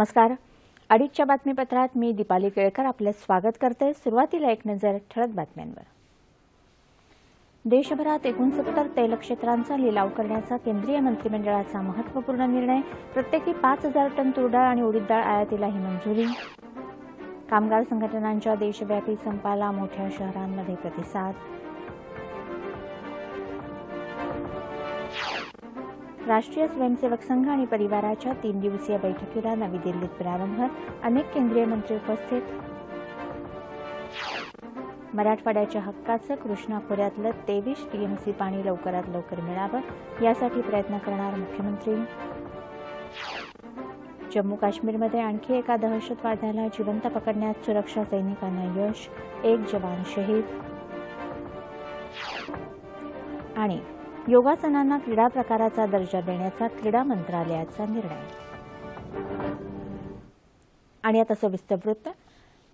नमस्कार. अडीचच्या बातमीपत्रात मी दीपाली केळकर आपले स्वागत करते. सुरुवातीला एक नजर ठळक बातम्यांवर. देशभरात एकोणसत्तर तेल क्षेत्रांचा लिलाव करण्याचा केंद्रीय मंत्रिमंडळाचा महत्त्वपूर्ण निर्णय प्रत्येकी पाच हजार टन तुरडाळ आणि उडीद डाळ आयातीलाही मंजुरी. कामगार संघटनांच्या देशव्यापी संपाला मोठ्या शहरांमध्ये प्रतिसाद. राष्ट्रीय स्वयंसेवक संघ आणि परिवाराच्या तीन दिवसीय बैठकीला नवी दिल्लीत प्रारंभ. अनेक केंद्रीय मंत्री उपस्थित. मराठवाड्याच्या हक्काचं कृष्णा खोऱ्यातलं तेवीस टीएमसी पाणी लवकरात लवकर मिळावं यासाठी प्रयत्न करणार मुख्यमंत्री. जम्मू काश्मीरमध्ये आणखी एका दहशतवाद्याला जिवंत पकडण्यात सुरक्षा सैनिकांना यश एक जवान शहीद. आणि योगासनांना क्रीडा प्रकाराचा दर्जा देण्याचा क्रीडा मंत्रालयाचा निर्णय. आणि आता सविस्तर वृत्त.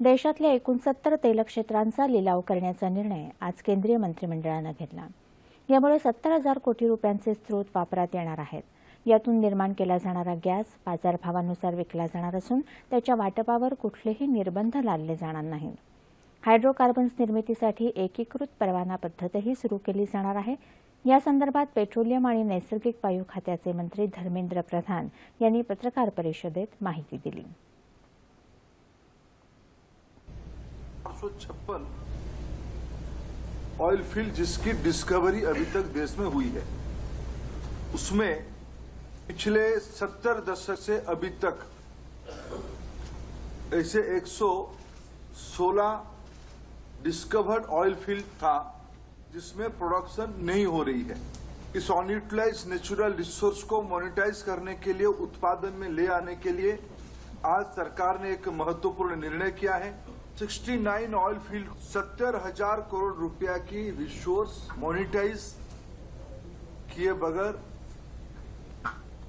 देशातल्या एकूण सत्तर तेलक्षेत्रांचा लिलाव करण्याचा निर्णय आज केंद्रीय मंत्रिमंडळानं घेतला. यामुळे सत्तर हजार कोटी रुपयांचे स्रोत वापरात येणार आहेत. यातून निर्माण केला जाणारा गॅस बाजारभावानुसार विकला जाणार असून त्याच्या वाटपावर कुठलेही निर्बंध लादले जाणार नाहीत. हायड्रोकार्बन्स निर्मितीसाठी एकीकृत परवाना पद्धतही सुरू केली जाणार आहे. या संदर्भात पेट्रोलियम आणि नैसर्गिक वायू खात्याचे मंत्री धर्मेंद्र प्रधान यांनी पत्रकार परिषदेत माहिती दिली. ऑयल फ़ील्ड जिसकी डिस्कवरी अभी तक देश में हुई है, उसमें पिछले सत्तर दशक से अभी तक ऐसे 116 डिस्कवर्ड ऑयल फ़ील्ड था। जिसमें प्रोडक्शन नहीं हो रही है। इस अनयूटिलाइज नेचुरल रिसोर्स को मोनिटाइज करने के लिए, उत्पादन में ले आने के लिए आज सरकार ने एक महत्वपूर्ण निर्णय किया है। 69 ऑयल फ़ील्ड सत्तर हज़ार करोड़ रुपया की रिसोर्स मोनिटाइज किए बगैर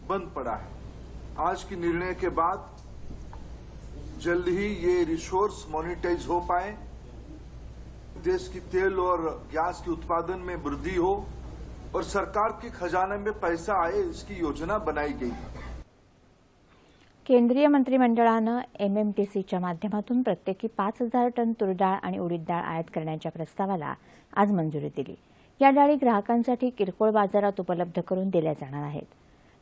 बंद पड़ा है। आज के निर्णय के बाद जल्द ही ये रिसोर्स मोनिटाइज हो पाए। देश की तेल और गैस के उत्पादन में वृद्धि हो और सरकार के खजाने में पैसा आए इसकी योजना बनाई गई केंद्रीय मंत्रिमंडळानं एमएमटीसीच्या माध्यमातून प्रत्येकी पाच हजार टन तुरडाळ आणि उडीद डाळ आयात करण्याच्या प्रस्तावाला आज मंजुरी दिली. या डाळी ग्राहकांसाठी किरकोळ बाजारात उपलब्ध करून दिल्या जाणार आहेत.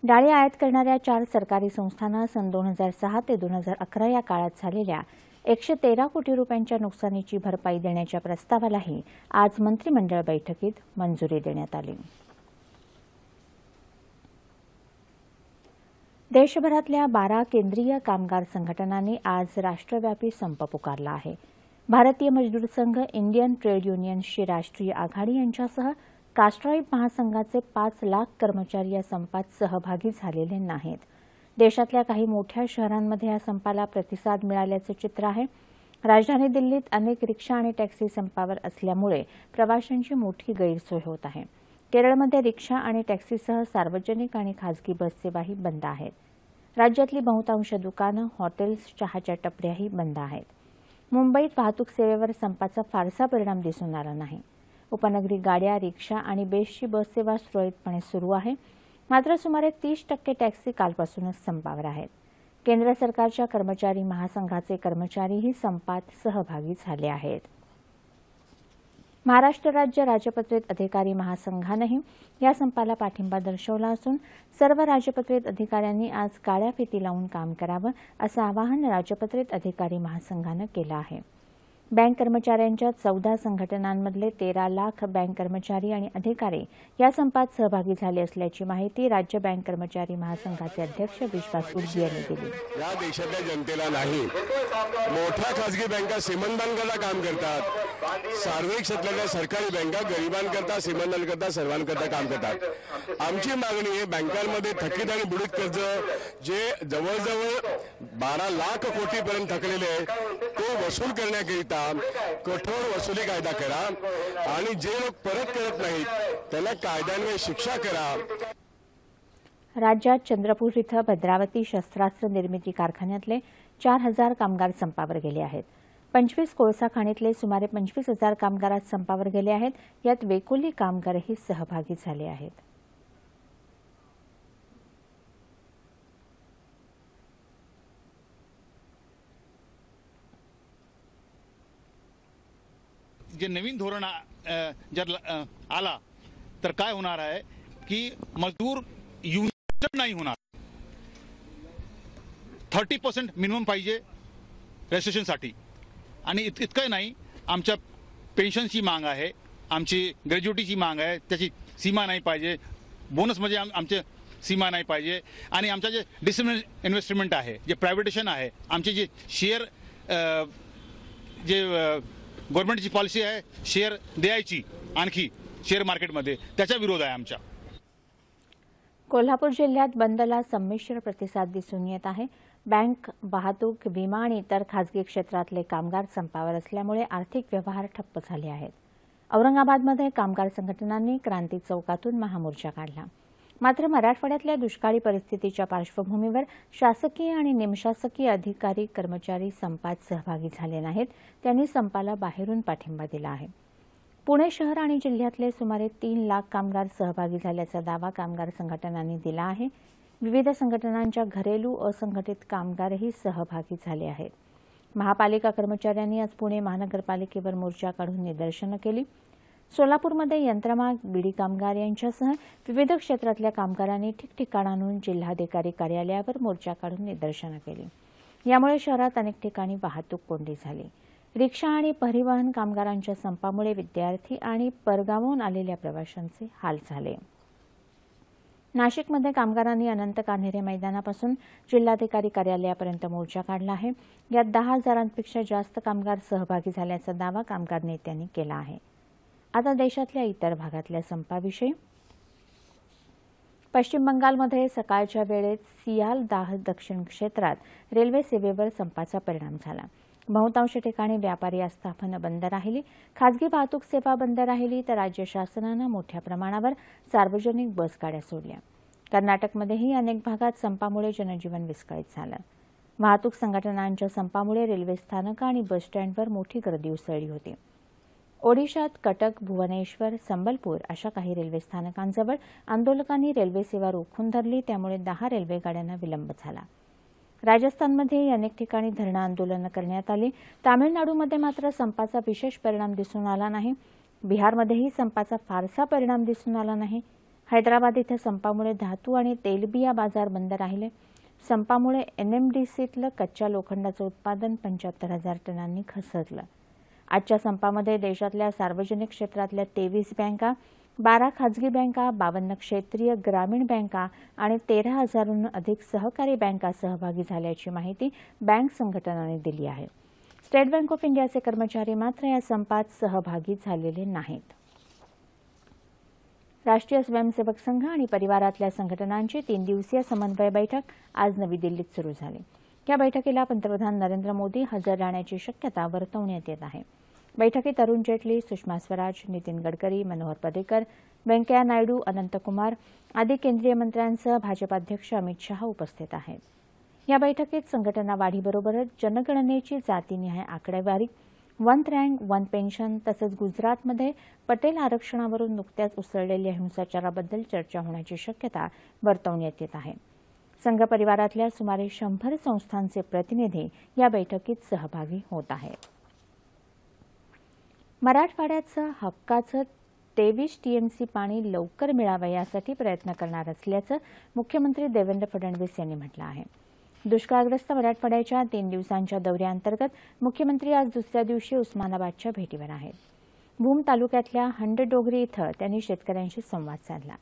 डाळी आयात करणाऱ्या चार सरकारी संस्थांना सन दोन हजार सहा ते दोन हजार अकरा या काळात झालेल्या एकशे तेरा कोटी रुपयांच्या नुकसानीची भरपाई देण्याच्या प्रस्तावालाही आज मंत्रिमंडळ बैठकीत मंजुरी देण्यात आली. देशभरातल्या बारा केंद्रीय कामगार संघटनांनी आज राष्ट्रव्यापी संप पुकारला आहे. भारतीय मजदूर संघ इंडियन ट्रेड युनियन्सची राष्ट्रीय आघाडी यांच्यासह कास्ट्राईब महासंघाचे पाच लाख कर्मचारी या संपात सहभागी झालेले नाहीत. देशातल्या काही मोठ्या शहरांमध्ये या संपाला प्रतिसाद मिळाल्याचं चित्र आहे. राजधानी दिल्लीत अनेक रिक्षा आणि टॅक्सी संपावर असल्यामुळे प्रवाशांची मोठी गैरसोय होत आहे. केरळमध्ये रिक्षा आणि टॅक्सीसह सार्वजनिक आणि खासगी बससेवाही बंद आहेत. राज्यातली बहुतांश दुकानं हॉटेल्स चहाच्या टपऱ्याही बंद आहेत. मुंबईत वाहतूक सेवेवर संपाचा फारसा परिणाम दिसून आला नाही. उपनगरी गाड्या रिक्षा आणि बेस्टची बससेवा सुरळीतपणे सुरू आहे. मात्र सुमारे तीस टक्के टॅक्सी कालपासूनच संपावर आहेत. केंद्र सरकारच्या कर्मचारी महासंघाचे कर्मचारीही संपात सहभागी झाले आहेत. महाराष्ट्र राज्य राजपत्रित अधिकारी महासंघानंही या संपाला पाठिंबा दर्शवला असून सर्व राजपत्रित अधिकाऱ्यांनी आज काळ्या फिती लावून काम करावं असं आवाहन राजपत्रित अधिकारी महासंघानं केलं आहे. बँक कर्मचाऱ्यांच्या चौदा संघटनांमधले तेरा लाख बँक कर्मचारी आणि अधिकारी या संपात सहभागी झाले असल्याची माहिती राज्य बँक कर्मचारी महासंघाचे अध्यक्ष विश्वास उर्जी यांनी दिली. या देशातल्या जनतेला नाही मोठ्या खासगी बँका श्रीमंतांकरता काम करतात. सार्वजनिक क्षेत्रातल्या सरकारी बँका गरिबांकरता श्रीमंतांकरता सर्वांकरता काम करतात. आमची मागणी आहे बँकांमध्ये थकीत आणि बुडीत कर्ज जे जवळजवळ बारा लाख कोटीपर्यंत थकलेले आहे तो वसूल करण्याकरिता कठोर वसुली कायदा करा आणि जे लोक परत करत नाहीत त्यांना कायद्यान्वये शिक्षा करा. राज्यात चंद्रपूर इथं भद्रावती शस्त्रास्त्र निर्मिती कारखान्यातले चार हजार कामगार संपावर गेले आहेत. पंचवीस कोळसा खाणीतले सुमारे पंचवीस हजार कामगार आज संपावर गेले आहेत. यात वेकोली कामगारही सहभागी झाले आहेत. जे नवीन धोरण जर आला तर काय होणार आहे की मजदूर युनियन नाही होणार. थर्टी पर्सेंट मिनिमम पाहिजे रजिस्ट्रेशनसाठी आणि इत इतकं नाही आमच्या पेन्शनची मांग आहे आमची ग्रॅज्युटीची मांग आहे त्याची सीमा नाही पाहिजे बोनस म्हणजे आम आमचे सीमा नाही पाहिजे आणि आमचं जे डिसिमिन इन्व्हेस्टमेंट आहे जे प्रायव्हेटेशन आहे आमचे जे शेअर जे गव्हर्नमेंटची पॉलिसी आहे शेअर द्यायची आणखी शेअर मार्केटमध्ये. त्याचा विरोध आहे आमच्या. कोल्हापूर जिल्ह्यात बंदला संमिश्र प्रतिसाद दिसून येत आहे. बँक वाहतूक विमा आणि इतर खासगी क्षेत्रातले कामगार संपावर असल्यामुळे आर्थिक व्यवहार ठप्प झाले आहेत. औरंगाबादमध्ये कामगार संघटनांनी क्रांती चौकातून महामोर्चा काढला. मात्र मराठवाड्यातल्या दुष्काळी परिस्थितीच्या पार्श्वभूमीवर शासकीय आणि निमशासकीय अधिकारी कर्मचारी संपात सहभागी झाले नाहीत. त्यांनी संपाला बाहेरून पाठिंबा दिला आहे. पुणे शहर आणि जिल्ह्यातले सुमारे तीन लाख कामगार सहभागी झाल्याचा दावा कामगार संघटनांनी दिला आहे. विविध संघटनांच्या घरेलू असंघटित कामगारही सहभागी झाले आहेत. महापालिका कर्मचाऱ्यांनी आज पुणे महानगरपालिकेवर मोर्चा काढून निदर्शनं केली. सोलापूरमध्ये यंत्रमाग बिडी कामगार यांच्यासह विविध क्षेत्रातल्या कामगारांनी ठिकठिकाणाहून जिल्हाधिकारी कार्यालयावर मोर्चा काढून निदर्शनं केली. यामुळे शहरात अनेक ठिकाणी वाहतूक कोंडी झाली. रिक्षा आणि परिवहन कामगारांच्या संपामुळे विद्यार्थी आणि परगावून आलेल्या प्रवाशांचे हाल झाले. नाशिकमध्ये कामगारांनी अनंत कान्हेरे मैदानापासून जिल्हाधिकारी कार्यालयापर्यंत मोर्चा काढला आहे. यात दहा हजारांपेक्षा जास्त कामगार सहभागी झाल्याचा दावा कामगार नेत्यांनी केला आहे. आता देशातल्या इतर भागातल्या संपाविषयी. पश्चिम बंगालमध्ये सकाळच्या वेळेत सियालदाह दक्षिण क्षेत्रात रेल्वे सेवेवर संपाचा परिणाम झाला. बहुतांश ठिकाणी व्यापारी आस्थापनं बंद राहिली. खासगी वाहतूक सेवा बंद राहिली तर राज्य शासनानं मोठ्या प्रमाणावर सार्वजनिक बसगाड्या सोडल्या. कर्नाटकमध्येही अनेक भागात संपामुळे जनजीवन विस्कळीत झालं. वाहतूक संघटनांच्या संपामुळे रेल्वे स्थानकं आणि बसस्टँडवर मोठी गर्दी उसळली होती. ओडिशात कटक भुवनेश्वर संबलपूर अशा काही रेल्वे स्थानकांजवळ आंदोलकांनी रेल्वे सेवा रोखून धरली त्यामुळे दहा रेल्वे गाड्यांना विलंब झाला. राजस्थानमध्येही अनेक ठिकाणी धरणं आंदोलनं करण्यात आली. तामिळनाडूमध्ये मात्र संपाचा विशेष परिणाम दिसून आला नाही. बिहारमध्येही संपाचा फारसा परिणाम दिसून आला नाही. हैदराबाद इथं संपामुळे धातू आणि तेलबिया बाजार बंद राहिले. संपामुळे एनएमडीसीतलं कच्च्या लोखंडाचं उत्पादन पंच्याहत्तर हजार टनांनी घसरलं. आजच्या संपामध्ये देशातल्या सार्वजनिक क्षेत्रातल्या तेवीस बँका बारा खाजगी बँका बावन्न क्षेत्रीय ग्रामीण बँका आणि तेरा हजारहून अधिक सहकारी बँका सहभागी झाल्याची माहिती बँक संघटनाने दिली आहे. स्टेट बँक ऑफ इंडियाचे कर्मचारी मात्र या संपात सहभागी झालेले नाहीत. राष्ट्रीय स्वयंसेवक संघ आणि परिवारातल्या संघटनांची तीन दिवसीय समन्वय बैठक आज नवी दिल्लीत सुरू झाली. या बैठकीला पंतप्रधान नरेंद्र मोदी हजर राहण्याची शक्यता वर्तवण्यात येत आहे. बैठकीत अरुण जेटली सुषमा स्वराज नितीन गडकरी मनोहर पर्रिकर व्यंकय्या नायडू अनंतकुमार आदी केंद्रीय मंत्र्यांसह भाजपाध्यक्ष अमित शहा उपस्थित आहेत. या बैठकीत संघटना वाढीबरोबरच जनगणनेची जातीनिहाय आकडेवारी वन रँक वन पेन्शन तसंच गुजरातमध्ये पटेल आरक्षणावरून नुकत्याच उसळलेल्या हिंसाचाराबद्दल चर्चा होण्याची शक्यता वर्तवण्यात येत आहे. संघ परिवारातल्या सुमारे शंभर संस्थांचे प्रतिनिधी या बैठकीत सहभागी होत आहेत. मराठवाड्याचं हक्काचं तेवीस टीएमसी पाणी लवकर मिळावं यासाठी प्रयत्न करणार असल्याचं मुख्यमंत्री देवेंद्र फडणवीस यांनी म्हटलं आहे. दुष्काळग्रस्त मराठवाड्याच्या तीन दिवसांच्या दौऱ्याअंतर्गत मुख्यमंत्री आज दुसऱ्या दिवशी उस्मानाबादच्या भेटीवर आहेत. भूम तालुक्यातल्या हंडडोगरी इथं त्यांनी शेतकऱ्यांशी संवाद साधला.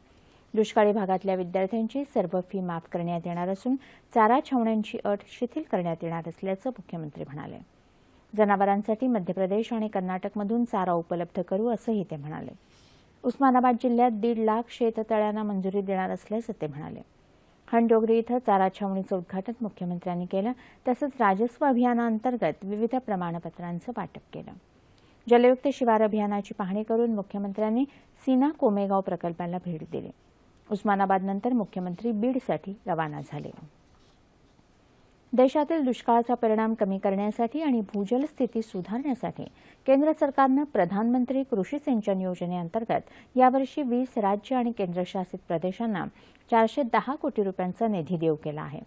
दुष्काळी भागातल्या विद्यार्थ्यांची सर्व फी माफ करण्यात येणार असून चारा छावण्यांची अट शिथिल करण्यात येणार असल्याचं मुख्यमंत्री म्हणाले. जनावरांसाठी मध्य प्रदेश आणि कर्नाटकमधून चारा उपलब्ध करू असंही ते म्हणाले. उस्मानाबाद जिल्ह्यात दीड लाख शेततळ्यांना मंजुरी देणार असल्याचं ते म्हणाले. हंडोगरी इथं चारा छावणीचं उद्घाटन मुख्यमंत्र्यांनी केलं तसंच राजस्व अभियानाअंतर्गत विविध प्रमाणपत्रांचं वाटप केलं. जलयुक्त शिवार अभियानाची पाहणी करून मुख्यमंत्र्यांनी सीना कोमेगाव प्रकल्पाला भेट दिली. उस्मानाबादनंतर मुख्यमंत्री बीडसाठी रवाना झाले. देशातील दुष्काळाचा परिणाम कमी करण्यासाठी आणि भूजल स्थिती सुधारण्यासाठी केंद्र सरकारनं प्रधानमंत्री कृषी सिंचन योजनेअंतर्गत यावर्षी वीस राज्य आणि केंद्रशासित प्रदेशांना चारशे दहा कोटी रुपयांचा निधी देऊ केला आहे.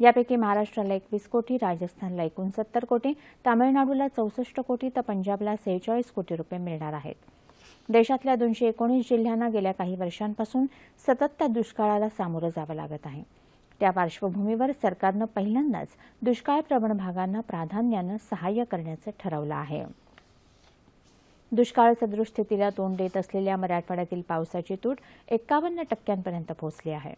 यापैकी महाराष्ट्राला एकवीस कोटी राजस्थानला एकोणसत्तर कोटी तामिळनाडूला चौसष्ट कोटी तर पंजाबला सेहेचाळीस कोटी रुपये मिळणार आहेत. देशातल्या दोनशे एकोणीस जिल्ह्यांना गेल्या काही वर्षांपासून सतत त्या दुष्काळाला सामोरं जावं लागत आहे. त्या पार्श्वभूमीवर सरकारनं पहिल्यांदाच दुष्काळप्रवण भागांना प्राधान्यानं सहाय्य करण्याचं ठरवलं आहे. दुष्काळ सदृश स्थितीला तोंड देत असलेल्या मराठवाड्यातील पावसाची तूट एक्कावन्न टक्क्यांपर्यंत पोहोचली आहे.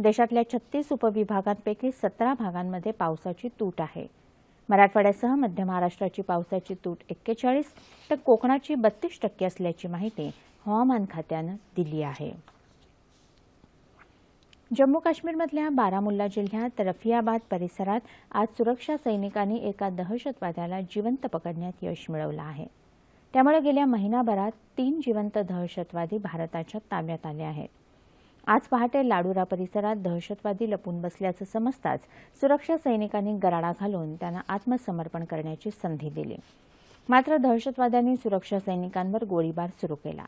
देशातल्या छत्तीस उपविभागांपैकी सतरा भागांमध्ये पावसाची तूट आहे. मराठवाड्यासह मध्य महाराष्ट्राची पावसाची तूट एक्केचाळीस तर कोकणाची बत्तीस टक्के असल्याची माहिती हवामान खात्यानं दिली आहे. जम्मू काश्मीरमधल्या बारामुल्ला जिल्ह्यात रफियाबाद परिसरात आज सुरक्षा सैनिकांनी एका दहशतवाद्याला जिवंत पकडण्यात यश मिळवलं आहे. त्यामुळे गेल्या महिनाभरात तीन जिवंत दहशतवादी भारताच्या ताब्यात आले आहेत. आज पहाटे लाडुरा परिसरात दहशतवादी लपून बसल्याचं समजताच सुरक्षा सैनिकांनी गराडा घालून त्यांना आत्मसमर्पण करण्याची संधी दिली. मात्र दहशतवाद्यांनी सुरक्षा सैनिकांवर गोळीबार सुरू केला.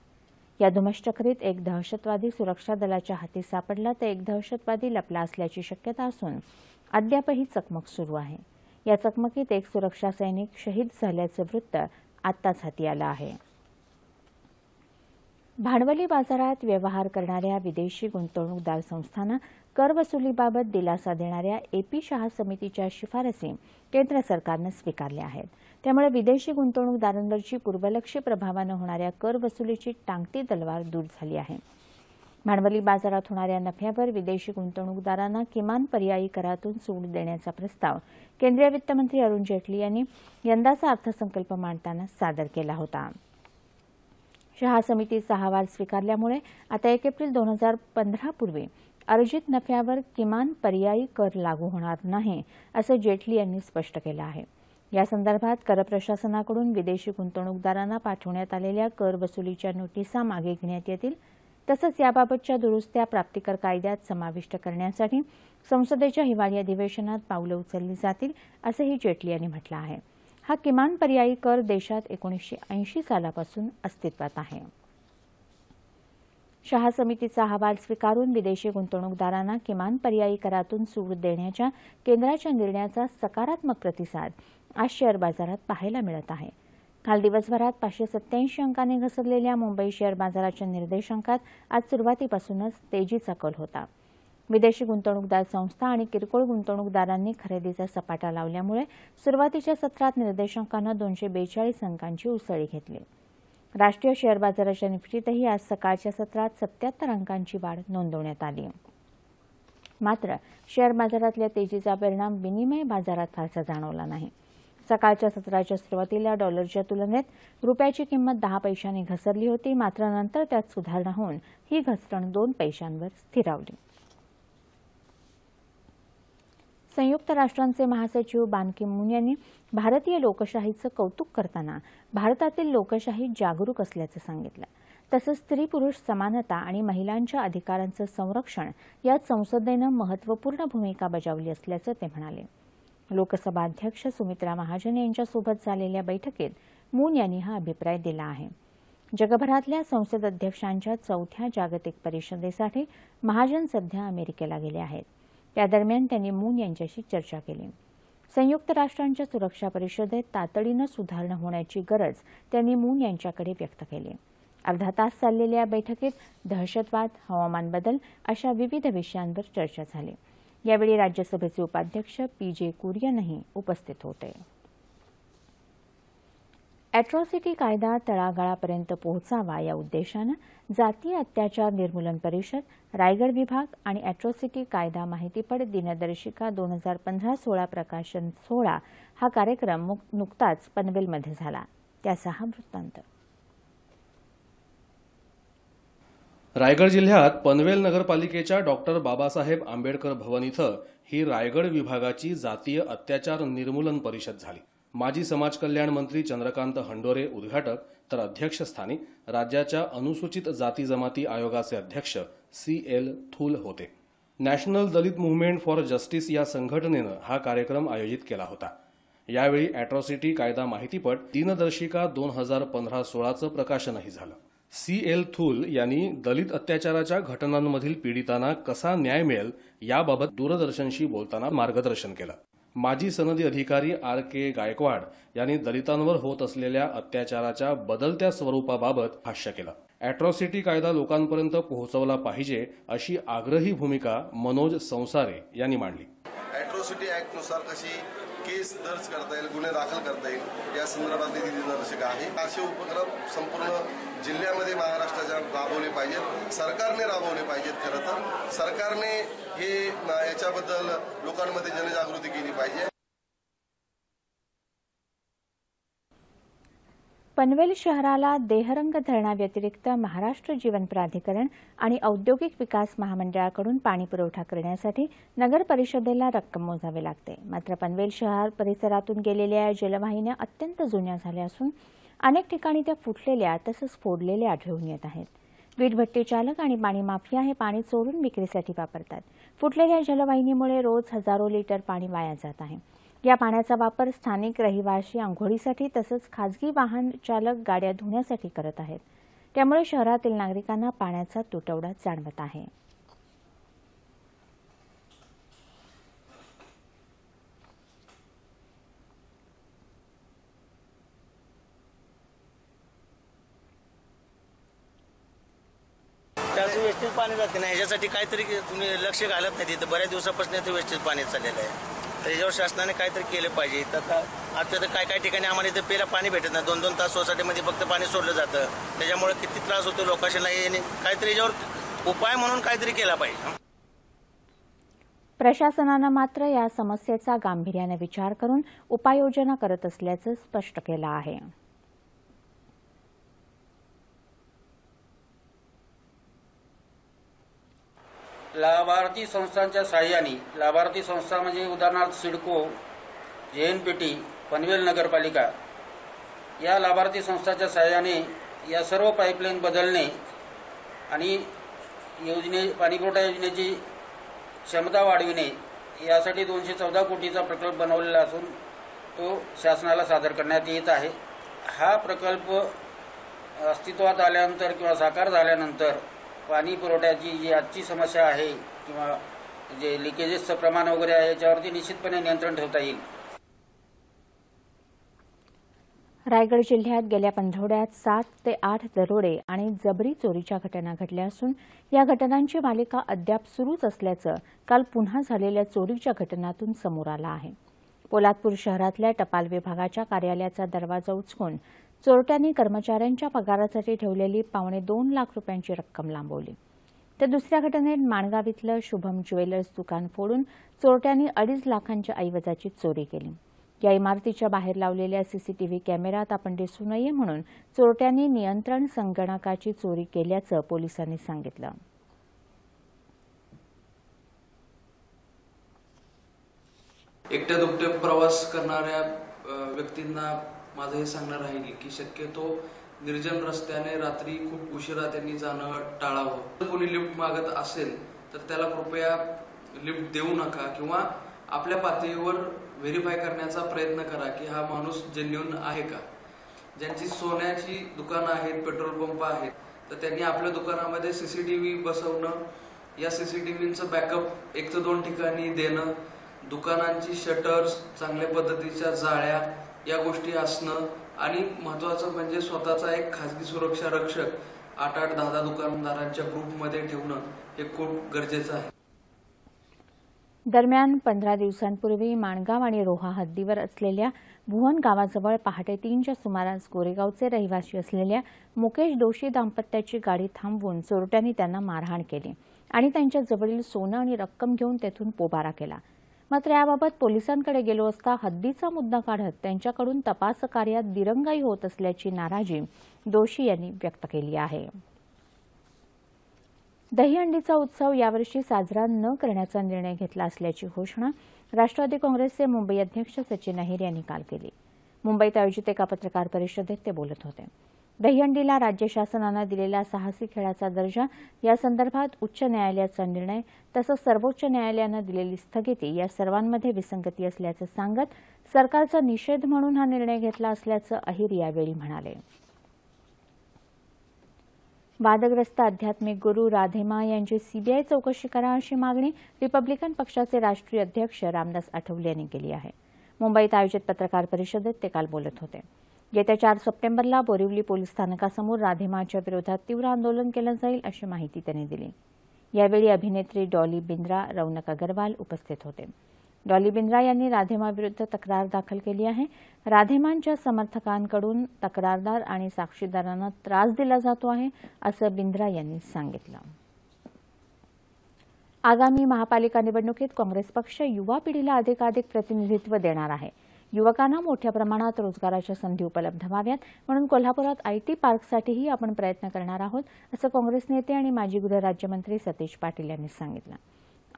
या धुमश्चक्रीत एक दहशतवादी सुरक्षा दलाच्या हाती सापडला तर एक दहशतवादी लपला असल्याची शक्यता असून अद्यापही चकमक सुरू आहे. या चकमकीत एक सुरक्षा सैनिक शहीद झाल्याचं वृत्त आत्ताच हाती आलं आहे. भांडवली बाजारात व्यवहार करणाऱ्या विदेशी गुंतवणूकदार संस्थांना कर वसुलीबाबत दिलासा देणाऱ्या एपी शहा समितीच्या शिफारसी केंद्र सरकारनं स्वीकारल्या आहेत. त्यामुळे विदेशी गुंतवणूकदारांवरची पूर्वलक्षी प्रभावानं होणाऱ्या कर वसुलीची टांगती तलवार दूर झाली आहे. भांडवली बाजारात होणाऱ्या नफ्यावर विदेशी गुंतवणूकदारांना किमान पर्यायी करातून सूट देण्याचा प्रस्ताव केंद्रीय वित्तमंत्री अरुण जेटली यांनी यंदाचा अर्थसंकल्प मांडताना सादर केला होता. शहा समिती सहावार स्वीकारल्यामुळे आता एक एप्रिल दोन हजार पंधरापूर्वी अर्जित नफ्यावर किमान पर्यायी कर लागू होणार नाही असं जेटली यांनी स्पष्ट केलं आहे. या संदर्भात कर प्रशासनाकडून विदेशी गुंतवणूकदारांना पाठवण्यात आलेल्या कर वसुलीच्या नोटिसा मागे घेण्यात येतील तसंच याबाबतच्या दुरुस्त्या प्राप्तिकर कायद्यात समाविष्ट करण्यासाठी संसदेच्या हिवाळी अधिवेशनात पावलं उचलली जातील असंही जेटली यांनी म्हटलं आहे. हा किमान पर्यायी कर देशात एकोणीसशे ऐंशी सालापासून अस्तित्वात आहे. शहा समितीचा अहवाल स्वीकारून विदेशी गुंतवणूकदारांना किमान पर्यायी करातून सूट देण्याच्या केंद्राच्या निर्णयाचा सकारात्मक प्रतिसाद आज शेअर बाजारात पाहायला मिळत आहे. काल दिवसभरात पाचशे सत्याऐंशी अंकांनी घसरलेल्या मुंबई शेअर बाजाराच्या निर्देशांकात आज सुरुवातीपासूनच तेजीचा कल होता. विदेशी गुंतवणूकदार संस्था आणि किरकोळ गुंतवणूकदारांनी खरेदीचा सपाटा लावल्यामुळे सुरुवातीच्या सत्रात निर्देशांकानं दोनशे बेचाळीस अंकांची उसळी घेतली. राष्ट्रीय शेअर बाजाराच्या निफ्टीतही आज सकाळच्या सत्रात सत्याहत्तर अंकांची वाढ नोंदवण्यात आली. मात्र शेअर बाजारातल्या तेजीचा परिणाम विनिमय बाजारात फारसा जाणवला नाही. सकाळच्या सत्राच्या सुरुवातीला डॉलरच्या तुलनेत रुपयाची किंमत दहा पैशांनी घसरली होती मात्र नंतर त्यात सुधारणा होऊन ही घसरण दोन पैशांवर स्थिरावली. संयुक्त राष्ट्रांचे महासचिव बान की मून यांनी भारतीय लोकशाहीचं कौतुक करताना भारतातील लोकशाही जागरूक असल्याचं सांगितलं. तसंच स्त्री पुरुष समानता आणि महिलांच्या अधिकारांचं संरक्षण यात संसदेनं महत्त्वपूर्ण भूमिका बजावली असल्याचं ते म्हणाले. लोकसभा अध्यक्ष सुमित्रा महाजन यांच्यासोबत झालेल्या बैठकीत मून यांनी हा अभिप्राय दिला आहे. जगभरातल्या संसद अध्यक्षांच्या चौथ्या जागतिक परिषदेसाठी महाजन सध्या अमेरिकेला गेले आहेत. या दरम्यान त्यांनी मून यांच्याशी चर्चा केली. संयुक्त राष्ट्रांच्या सुरक्षा परिषदेत तातडीनं सुधारणा होण्याची गरज त्यांनी मून यांच्याकडे व्यक्त केली. अर्धा तास चाललेल्या या बैठकीत दहशतवाद हवामान बदल अशा विविध विषयांवर चर्चा झाली. यावेळी राज्यसभेचे उपाध्यक्ष पी जे कुरियनही उपस्थित होते. अॅट्रॉसिटी कायदा तळागाळापर्यंत पोहोचावा या उद्देशानं जातीय अत्याचार निर्मूलन परिषद रायगड विभाग आणि अॅट्रॉसिटी कायदा माहितीपट दिनदर्शिका दोन हजार पंधरा सोळा प्रकाशन सोहळा हा कार्यक्रम नुकताच पनवेलमध्ये झाला. त्याचा हा वृत्तांत. रायगड जिल्ह्यात पनवेल नगरपालिकेच्या डॉक्टर बाबासाहेब आंबेडकर भवन इथं ही रायगड विभागाची जातीय अत्याचार निर्मूलन परिषद झाली. माजी समाज कल्याण मंत्री चंद्रकांत हंडोरे उद्घाटक तर अध्यक्षस्थानी राज्याच्या अनुसूचित जाती जमाती आयोगाचे अध्यक्ष सी एल थूल होते. National Dalit movement for justice या संघटनेनं हा कार्यक्रम आयोजित केला होता. यावेळी अॅट्रॉसिटी कायदा माहितीपट दिनदर्शिका दोन हजार पंधरा सोळाचं प्रकाशनही झालं. सी एल थूल यांनी दलित अत्याचाराच्या घटनांमधील पीडितांना कसा न्याय मिळेल याबाबत दूरदर्शनशी बोलताना मार्गदर्शन केलं. माजी सनदी अधिकारी आर के गायकवाड यांनी दलितांवर होत असलेल्या अत्याचाराच्या बदलत्या स्वरूपाबाबत भाष्य केलं. अॅट्रॉसिटी कायदा लोकांपर्यंत पोहोचवला पाहिजे अशी आग्रही भूमिका मनोज संसारे यांनी मांडली. अॅट्रॉसिटी ऍक्टनुसार कशी केस दर्ज करता येईल गुन्हे दाखल करता येईल या संदर्भातली ती दिनदर्शिका आहे असे उपक्रम संपूर्ण जिल्ह्यामध्ये महाराष्ट्राच्या राबवले पाहिजेत. सरकारने राबवले पाहिजेत खरं तर. सरकारने हे याच्याबद्दल लोकांमध्ये जनजागृती केली पाहिजे. पनवेल शहराला देहरंग धरणाव्यतिरिक्त महाराष्ट्र जीवन प्राधिकरण आणि औद्योगिक विकास महामंडळाकडून पाणी पुरवठा करण्यासाठी नगर परिषदेला रक्कम मोजावी लागते. मात्र पनवेल शहर परिसरातून गेलेल्या या जलवाहिन्या अत्यंत जुन्या झाल्या असून अनेक ठिकाणी त्या फुटलेल्या तसंच फोडलेल्या आढळून येत आहेत. वीटभट्टी चालक आणि पाणी माफिया हे पाणी चोरून विक्रीसाठी वापरतात. फुटलेल्या जलवाहिनीमुळे रोज हजारो लिटर पाणी वाया जात आहे. या पाण्याचा वापर स्थानिक रहिवासी आंघोळीसाठी तसंच खाजगी वाहन चालक गाड्या धुण्यासाठी करत आहेत. त्यामुळे शहरातील नागरिकांना पाण्याचा तुटवडा जाणवत आहे. वेस्टेज पाणी जाते ना ह्याच्यासाठी काहीतरी तुम्ही लक्ष घालत नाही तिथं बऱ्याच दिवसापासून इथं वेस्टेज पाणी चाललेलं आहे. तर याच्यावर शासनाने काहीतरी केलं पाहिजे. तर आता तर काय काय ठिकाणी आम्हाला इथं पेला पाणी भेटत नाही. दोन दोन तास सोसायटीमध्ये फक्त पाणी सोडलं जातं. त्याच्यामुळे किती त्रास होतो लोकांशी नाही आणि काहीतरी याच्यावर उपाय म्हणून काहीतरी केला पाहिजे. प्रशासनानं मात्र या समस्येचा गांभीर्यानं विचार करून उपाययोजना करत असल्याचं स्पष्ट केलं आहे. लाभार्थी संस्थांच्या साह्याने लाभार्थी संस्था म्हणजे उदाहरणार्थ सिडको जे एन पी टी पनवेल नगरपालिका. या लाभार्थी संस्थाच्या साह्याने या सर्व पाईपलाईन बदलणे आणि योजने पाणीपुरवठा योजनेची क्षमता वाढविणे यासाठी दोनशे चौदा कोटीचा प्रकल्प बनवलेला असून तो शासनाला सादर करण्यात येत आहे. हा प्रकल्प अस्तित्वात आल्यानंतर किंवा साकार झाल्यानंतर पाणी पुरवठ्याची जी आजची समस्या आहे किंवा जे लिकेजेसचं प्रमाण वगैरे आहे याच्यावरती निश्चितपणे नियंत्रण ठेवता येईल. रायगड जिल्ह्यात गेल्या पंधरवड्यात सात ते आठ दरोडे आणि जबरी चोरीच्या घटना घडल्या असून या घटनांची मालिका अद्याप सुरूच असल्याचं काल पुन्हा झालेल्या चोरीच्या घटनातून समोर आलं आहे. पोलादपूर शहरातल्या टपाल विभागाच्या कार्यालयाचा दरवाजा उचकून चोरट्यांनी कर्मचाऱ्यांच्या पगारासाठी ठेवलेली पावणे दोन लाख रुपयांची रक्कम लांबवली. तर दुसऱ्या घटनेत माणगाव इथलं शुभम ज्वेलर्स दुकान फोडून चोरट्यांनी अडीच लाखांच्या ऐवजाची चोरी केली. या इमारतीच्या बाहेर लावलेल्या सीसीटीव्ही कॅमेऱ्यात आपण दिसू नये म्हणून चोरट्यांनी नियंत्रण संगणकाची चोरी केल्याचं पोलिसांनी सांगितलं. एकट्या दुपट्या प्रवास करणाऱ्या व्यक्तींना माझं हे सांगणं राहील की शक्यतो निर्जन रस्त्याने रात्री खूप उशिरा त्यांनी जाणं टाळावं. जर कोणी लिफ्ट मागत असेल तर त्याला कृपया लिफ्ट देऊ नका किंवा आपल्या पातळीवर व्हेरीफाय करण्याचा प्रयत्न करा की हा माणूस जेन्युन आहे का? ज्यांची सोन्याची दुकानं आहेत पेट्रोल पंप आहेत तर त्यांनी आपल्या दुकानामध्ये सीसीटीव्ही बसवणं या सीसीटीव्हीचं बॅकअप एक तर दोन ठिकाणी देणं दुकानांची शटर्स चांगल्या पद्धतीच्या जाळ्या या गोष्टी असणं आणि महत्वाचं म्हणजे स्वतःचा एक खाजगी सुरक्षा रक्षक आठ आठ दहा दहा दुकानदारांच्या ग्रुपमध्ये ठेवणं हे खूप गरजेचं आहे. दरम्यान पंधरा दिवसांपूर्वी माणगाव आणि रोहा हद्दीवर असलेल्या भुवन गावाजवळ पहाटे तीनच्या सुमारास गोरेगावचे रहिवासी असलेल्या मुकेश दोषी दाम्पत्याची गाडी थांबवून चोरट्यांनी त्यांना मारहाण केली आणि त्यांच्या जवळील सोनं आणि रक्कम घेऊन तेथून पोबारा केला. मात्र याबाबत पोलिसांकडे गेलो असता हद्दीचा मुद्दा काढत त्यांच्याकडून तपास कार्यात दिरंगाई होत असल्याची नाराजी दोषी यांनी व्यक्त केली आहे. दहीहंडीचा उत्सव यावर्षी साजरा न करण्याचा निर्णय घेतला असल्याची घोषणा राष्ट्रवादी काँग्रेसचे मुंबई अध्यक्ष सचिन अहिर यांनी काल केली. मुंबईत आयोजित एका पत्रकार परिषदेत ते बोलत होते. दहीहंडीला राज्य शासनानं दिलेला साहसी खेळाचा दर्जा या संदर्भात उच्च न्यायालयाचा निर्णय तसंच सर्वोच्च न्यायालयानं दिलेली स्थगिती या सर्वांमध्ये विसंगती असल्याचं सांगत सरकारचा निषेध म्हणून हा निर्णय घेतला असल्याचं अहिर यावेळी म्हणाले. वादग्रस्त आध्यात्मिक गुरु राधेमा यांची सीबीआय चौकशी करा अशी मागणी रिपब्लिकन पक्षाचे राष्ट्रीय अध्यक्ष रामदास आठवले यांनी केली आहे. मुंबईत आयोजित पत्रकार परिषदेत ते काल बोलत होते. येत्या चार सप्टेंबरला बोरिवली पोलीस स्थानकासमोर राधेमाच्या विरोधात तीव्र आंदोलन केलं जाईल अशी माहिती त्यांनी दिली. यावेळी अभिनेत्री डॉली बिंद्रा रौनक अगरवाल उपस्थित होते. डॉली बिंद्रा यांनी राधेमाविरुद्ध तक्रार दाखल केली आहे. राधेमांच्या समर्थकांकडून तक्रारदार आणि साक्षीदारांना त्रास दिला जातो आहे असं बिंद्रा यांनी सांगितलं. आगामी महापालिका निवडणुकीत काँग्रेस पक्ष युवा पिढीला अधिकाधिक प्रतिनिधित्व देणार आहे. युवकांना मोठ्या प्रमाणात रोजगाराच्या संधी उपलब्ध व्हाव्यात. म्हणून कोल्हापुरात आयटी पार्कसाठीही आपण प्रयत्न करणार आहोत असं काँग्रेस नेते आणि माजी गृहराज्यमंत्री सतीश पाटील यांनी सांगितलं.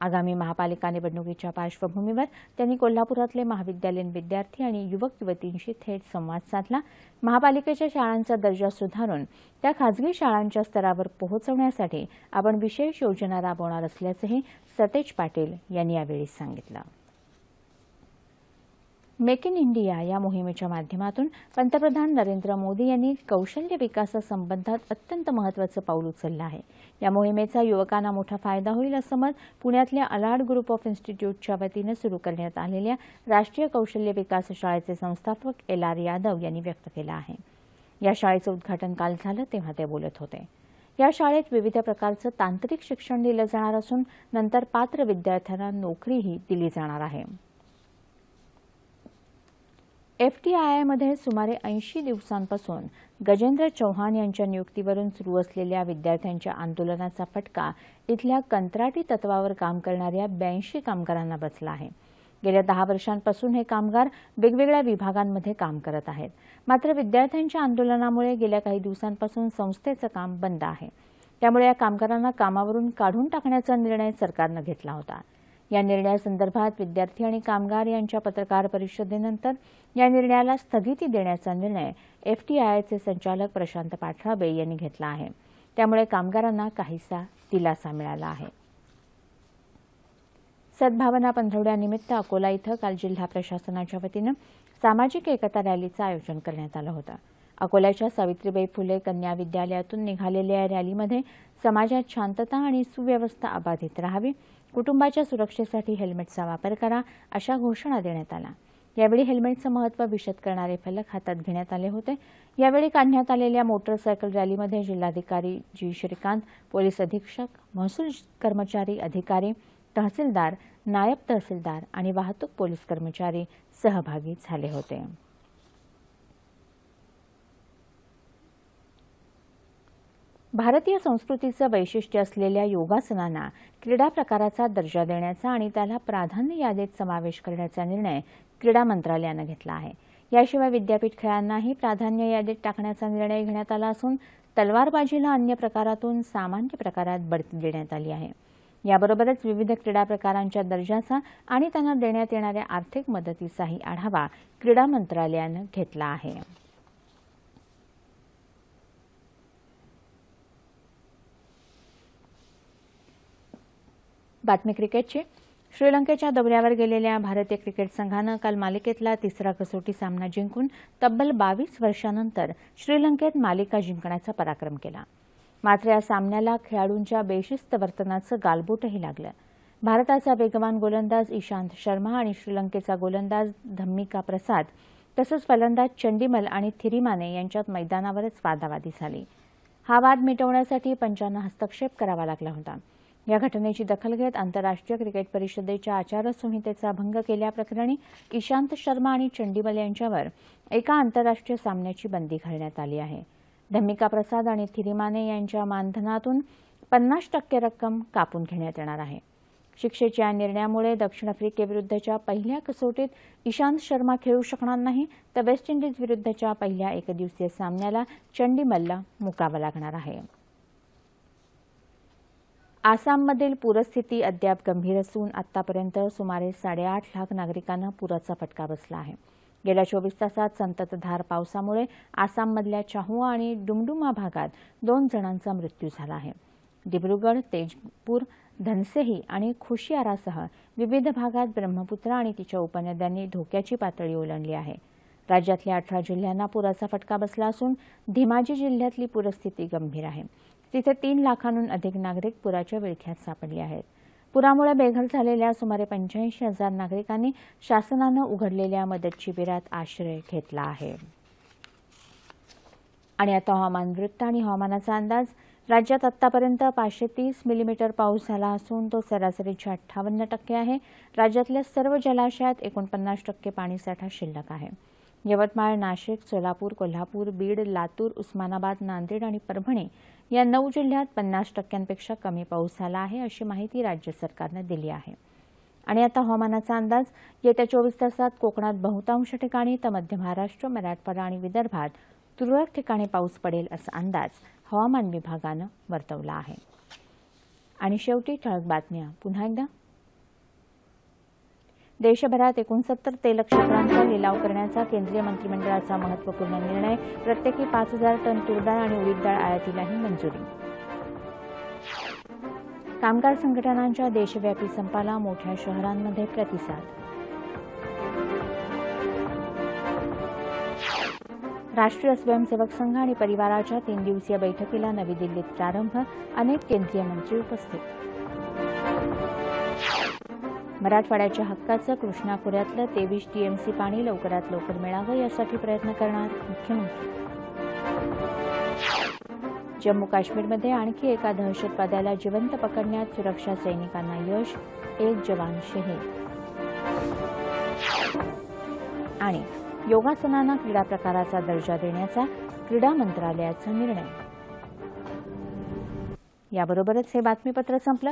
आगामी महापालिका निवडणुकीच्या पार्श्वभूमीवर त्यांनी कोल्हापुरातले महाविद्यालयीन विद्यार्थी आणि युवक युवतींशी थेट संवाद साधला. महापालिकेच्या शाळांचा दर्जा सुधारून त्या खासगी शाळांच्या स्तरावर पोहोचवण्यासाठी आपण विशेष योजना राबवणार असल्याचंही सतेज पाटील यांनी यावेळी सांगितलं. मेक इन इंडिया या मोहिमेच्या माध्यमातून पंतप्रधान नरेंद्र मोदी यांनी कौशल्य विकासासंबंधात अत्यंत महत्वाचं पाऊल उचललं आहे. या मोहिमेचा युवकांना मोठा फायदा होईल असं मत पुण्यातल्या अलाड ग्रुप ऑफ इन्स्टिट्यूटच्या वतीनं सुरू करण्यात आलेल्या राष्ट्रीय कौशल्य विकास शाळेचे संस्थापक एल आर यादव यांनी व्यक्त केलं आहे. या शाळेचं उद्घाटन काल झालं तेव्हा ते बोलत होते. या शाळेत विविध प्रकारचं तांत्रिक शिक्षण दिलं जाणार असून नंतर पात्र विद्यार्थ्यांना नोकरीही दिली जाणार आहे. एफटीआयआयमध्ये सुमारे ऐंशी दिवसांपासून गजेंद्र चौहान यांच्या नियुक्तीवरून सुरू असलेल्या विद्यार्थ्यांच्या आंदोलनाचा फटका इथल्या कंत्राटी तत्वावर काम करणाऱ्या ब्याऐंशी कामगारांना बसला आहे. गेल्या दहा वर्षांपासून हे कामगार वेगवेगळ्या विभागांमध्ये काम करत आहेत. मात्र विद्यार्थ्यांच्या आंदोलनामुळे गेल्या काही दिवसांपासून संस्थेचं काम बंद आहे. त्यामुळे या कामगारांना कामावरून काढून टाकण्याचा निर्णय सरकारनं घेतला होता. या निर्णयासंदर्भात विद्यार्थी आणि कामगार यांच्या पत्रकार परिषदेनंतर या निर्णयाला स्थगिती देण्याचा निर्णय एफटीआयचे संचालक प्रशांत पाठराबे यांनी घेतला आहे. त्यामुळे कामगारांना काहीसा दिलासा मिळाला आहे. सद्भावना पंधरवड्यानिमित्त अकोला इथं काल जिल्हा प्रशासनाच्या वतीनं सामाजिक एकता रॅलीचं आयोजन करण्यात आलं होतं. अकोल्याच्या सावित्रीबाई फुले कन्या विद्यालयातून निघालेल्या या रॅलीमध्ये समाजात शांतता आणि सुव्यवस्था अबाधित राहावी कुटुंबाच्या सुरक्षेसाठी हेल्मेटचा वापर करा अशा घोषणा देण्यात आल्या. यावेळी हेल्मेटचं महत्त्व विशद करणारे फलक हातात घेण्यात आले होते. यावेळी काढण्यात आलेल्या मोटरसायकल रॅलीमध्ये जिल्हाधिकारी जी. श्रीकांत पोलीस अधीक्षक महसूल कर्मचारी अधिकारी तहसीलदार नायब तहसीलदार आणि वाहतूक पोलीस कर्मचारी सहभागी झाले होते. भारतीय संस्कृतीचं वैशिष्ट्य असलेल्या योगासनांना क्रीडा प्रकाराचा दर्जा देण्याचा आणि त्याला प्राधान्य यादीत समावेश करण्याचा निर्णय क्रीडा मंत्रालयानं घेतला आहे. याशिवाय विद्यापीठ खेळांनाही प्राधान्य यादीत टाकण्याचा निर्णय घेण्यात आला असून तलवारबाजीला अन्य प्रकारातून सामान्य प्रकारात बढती देण्यात आली आहे. याबरोबरच विविध क्रीडा प्रकारांच्या दर्जाचा आणि त्यांना देण्यात येणाऱ्या आर्थिक मदतीचाही आढावा क्रीडा मंत्रालयानं घेतला आहे. बातमी क्रिकेटची. श्रीलंकेच्या दौऱ्यावर गेलेल्या भारतीय क्रिकेट संघानं काल मालिकेतला तिसरा कसोटी सामना जिंकून तब्बल बावीस वर्षानंतर श्रीलंकेत मालिका जिंकण्याचा पराक्रम केला. मात्र या सामन्याला खेळाडूंच्या बेशिस्त वर्तनाचं गालबोटही लागलं. भारताचा वेगवान गोलंदाज इशांत शर्मा आणि श्रीलंकेचा गोलंदाज धम्मिका प्रसाद तसंच फलंदाज चंडीमल आणि थिरिमाने यांच्यात मैदानावरच वादावादी झाली. हा वाद मिटवण्यासाठी पंचांना हस्तक्षेप करावा लागला होता. या घटनेची दखल घेत आंतरराष्ट्रीय क्रिकेट परिषदेच्या आचारसंहितेचा भंग केल्याप्रकरणी इशांत शर्मा आणि चंडीमल यांच्यावर एका आंतरराष्ट्रीय सामन्याची बंदी घालण्यात आली आहे. धम्मिका प्रसाद आणि थिरिमाने यांच्या मानधनातून पन्नास टक्के रक्कम कापून घेण्यात येणार आहे. शिक्षेच्या निर्णयामुळे दक्षिण आफ्रिकेविरुद्धच्या पहिल्या कसोटीत इशांत शर्मा खेळू शकणार नाही तर वेस्ट इंडिजविरुद्धच्या पहिल्या एकदिवसीय सामन्याला चंडीमलला मुकावं लागणार आहे. आसाममधील पूरस्थिती अद्याप गंभीर असून आतापर्यंत सुमारे साडेआठ लाख नागरिकांना पुराचा फटका बसला आहे. गेल्या चोवीस तासात संततधार पावसामुळे आसाममधल्या चाहुआ आणि डुमडुमा भागात दोन जणांचा मृत्यू झाला आहे. दिब्रुगड तेजपूर धनसेही आणि खुशियारासह विविध भागात ब्रह्मपुत्र आणि तिच्या उपनद्यांनी धोक्याची पातळी ओलांडली आहे. राज्यातल्या अठरा जिल्ह्यांना पुराचा फटका बसला असून धिमाजी जिल्ह्यातली पूरस्थिती गंभीर आहे. तिथे तीन लाखांहून अधिक नागरिक पुराच्या विळख्यात सापडले आहेत. पुरामुळे बेघर झालेल्या सुमारे पंच्याऐंशी हजार नागरिकांनी शासनानं उघडलेल्या मदत शिबिरात आश्रय घेतला आहे. आणि आता हवामान वृत्त आणि हवामानाचा अंदाज. राज्यात आतापर्यंत पाचशे तीस मिलीमीटर पाऊस झाला असून तो सरासरीच्या अठ्ठावन्न टक्के आहे. राज्यातल्या सर्व जलाशयात एकोणपन्नास टक्के पाणीसाठा शिल्लक आहे. यवतमाळ नाशिक सोलापूर कोल्हापूर बीड लातूर उस्मानाबाद नांदेड आणि परभणी या नऊ जिल्ह्यात पन्नास टक्क्यांपेक्षा कमी पाऊस झाला आहे अशी माहिती राज्य सरकारनं दिली आहे. आणि आता हवामानाचा अंदाज येत्या चोवीस तासात कोकणात बहुतांश ठिकाणी तर मध्य महाराष्ट्र मराठवाडा आणि विदर्भात तुरळक ठिकाणी पाऊस पडेल असा अंदाज हवामान विभागानं वर्तवला आहे. आणि शेवटी ठळक बातम्या. पुन्हा एकदा देशभरात एकोणसत्तर तेल क्षेत्रांचा लिलाव करण्याचा केंद्रीय मंत्रिमंडळाचा महत्त्वपूर्ण निर्णय. प्रत्येकी पाच हजार टन तूरडाळ आणि उडीद डाळ आयातीलाही मंजुरी. कामगार संघटनांच्या देशव्यापी संपाला मोठ्या शहरांमध्ये प्रतिसाद. राष्ट्रीय स्वयंसेवक संघ आणि परिवाराच्या तीन दिवसीय बैठकीला नवी दिल्लीत प्रारंभ. अनेक केंद्रीय मंत्री उपस्थित मराठवाड्याच्या हक्काचं कृष्णा खोऱ्यातलं तेवीस टीएमसी पाणी लवकरात लवकर मिळावं यासाठी प्रयत्न करणार मुख्यमंत्री. जम्मू काश्मीरमध्ये आणखी एका दहशतवाद्याला जिवंत पकडण्यात सुरक्षा सैनिकांना यश एक जवान शहीद. आणि योगासनांना क्रीडा प्रकाराचा दर्जा देण्याचा क्रीडा मंत्रालयाचा निर्णय. याबरोबरच हे बातमीपत्र संपलं.